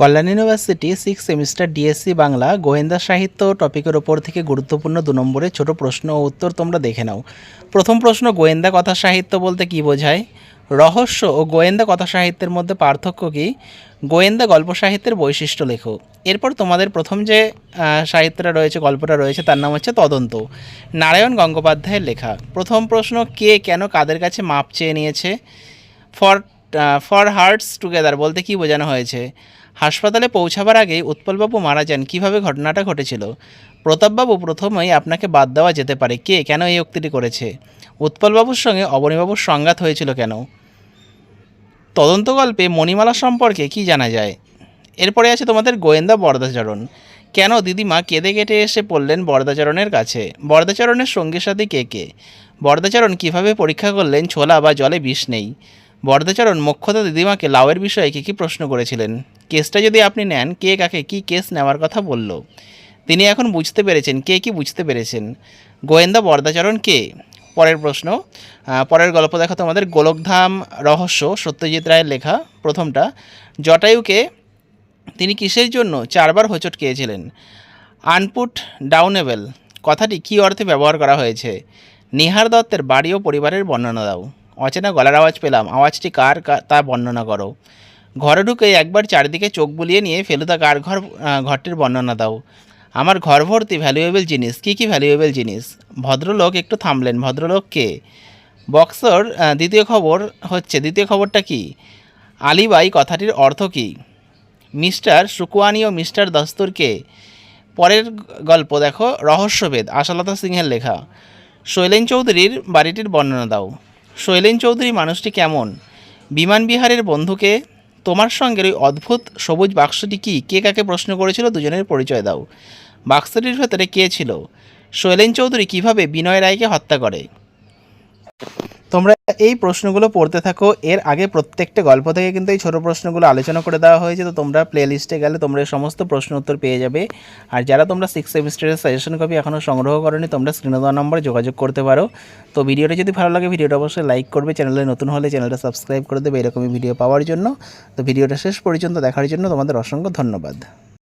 Kalyan university six semester DSC Bangla গোয়েন্দা সাহিত্য টপিকের ওপর থেকে গুরুত্বপূর্ণ দু নম্বরের ছোট প্রশ্ন ও উত্তর তোমরা দেখে নাও। প্রথম প্রশ্ন, গোয়েন্দা কথা সাহিত্য বলতে কী বোঝায়? রহস্য ও গোয়েন্দা কথা সাহিত্যের মধ্যে পার্থক্য কী? গোয়েন্দা গল্প সাহিত্যের বৈশিষ্ট্য লেখো। এরপর তোমাদের প্রথম যে সাহিত্যটা রয়েছে, গল্পটা রয়েছে, তার নাম হচ্ছে তদন্ত। নারায়ণ গঙ্গোপাধ্যায়ের লেখা। প্রথম প্রশ্ন, কে কেন কাদের কাছে মাপ চেয়ে নিয়েছে? ফর ফর হার্টস টুগেদার বলতে কি বোঝানো হয়েছে? হাসপাতালে পৌঁছাবার আগে উৎপলবাবু মারা যান, কীভাবে ঘটনাটা ঘটেছিল? প্রতাপবাবু প্রথমেই আপনাকে বাদ দেওয়া যেতে পারে, কে, কেন এই উক্তিটি করেছে? উৎপলবাবুর সঙ্গে অবনীবাবুর সংঘাত হয়েছিল কেন? তদন্ত গল্পে মণিমালা সম্পর্কে কি জানা যায়? এরপরে আছে তোমাদের গোয়েন্দা বরদাচরণ। কেন দিদিমা কেঁদে কেটে এসে পড়লেন বরদাচরণের কাছে? বরদাচরণের সঙ্গী সাথী কে কে? বরদাচরণ কীভাবে পরীক্ষা করলেন, ছোলা বা জলে বিষ নেই। বরদাচরণ মোক্ষদা দিদিমাকে লাউয়ের বিষয়ে কী কী প্রশ্ন করেছিলেন? কেসটা যদি আপনি নেন, কে কাকে কী কেস নেওয়ার কথা বলল? তিনি এখন বুঝতে পেরেছেন কে কি বুঝতে পেরেছেন। গোয়েন্দা বরদাচরণ কে? পরের প্রশ্ন পরের গল্প দেখো তোমাদের। গোলকধাম রহস্য, সত্যজিৎ রায়ের লেখা, প্রথমটা। জটায়ুকে তিনি কিসের জন্য চারবার হোঁচট খেয়েছিলেন? আনপুট ডাউনেবেল। কথাটি কী অর্থে ব্যবহার করা হয়েছে? নিহার দত্তের বাড়ি ও পরিবারের বর্ণনা দাও। অচেনা গলার আওয়াজ পেলাম। আওয়াজটি কার তা বর্ণনা করো। ঘরে ঢুকে একবার চারিদিকে চোখ বুলিয়ে নিয়ে ফেলুদা কার ঘর ঘরটির বর্ণনা দাও। আমার ঘর ভর্তি ভ্যালুয়েবল জিনিস। কী কী ভ্যালুয়েবল জিনিস? ভদ্রলোক একটু থামলেন। ভদ্রলোক কে? বক্সর দ্বিতীয় খবর হচ্ছে, দ্বিতীয় খবরটা কি? আলিবাই কথাটির অর্থ কী? মিস্টার সুকুয়ানি ও মিস্টার দস্তুরকে পরের গল্প দেখো, রহস্যভেদ, আশালতা সিংহের লেখা। শৈলেন চৌধুরীর বাড়িটির বর্ণনা দাও। শৈলেন চৌধুরী মানুষটি কেমন? বিমান বিহারের বন্ধুকে? তোমার সঙ্গে ওই অদ্ভুত সবুজ বাক্সটি কি? কে কাকে প্রশ্ন করেছিল? দুজনের পরিচয় দাও। বাক্সটির ভেতরে কে ছিল? শৈলেন চৌধুরী কীভাবে বিনয় রায়কে হত্যা করে? তোমরা এই প্রশ্নগুলো পড়তে থাকো। এর আগে প্রত্যেকটা গল্প থেকে কিন্তু এই ছোটো প্রশ্নগুলো আলোচনা করে দেওয়া হয়েছে। তো তোমরা প্লে লিস্টে গেলে তোমরা এই সমস্ত প্রশ্ন উত্তর পেয়ে যাবে। আর যারা তোমরা সিক্স সেমিস্টারের সাজেশন কপি এখনও সংগ্রহ করনি, তোমরা স্ক্রিনে দেওয়া নম্বরে যোগাযোগ করতে পারো। তো ভিডিওটা যদি ভালো লাগে, ভিডিওটা অবশ্যই লাইক করবে। চ্যানেলে নতুন হলে চ্যানেলটা সাবস্ক্রাইব করে দেবে। এরকমই ভিডিও পাওয়ার জন্য। তো ভিডিওটা শেষ পর্যন্ত দেখার জন্য তোমাদের অসংখ্য ধন্যবাদ।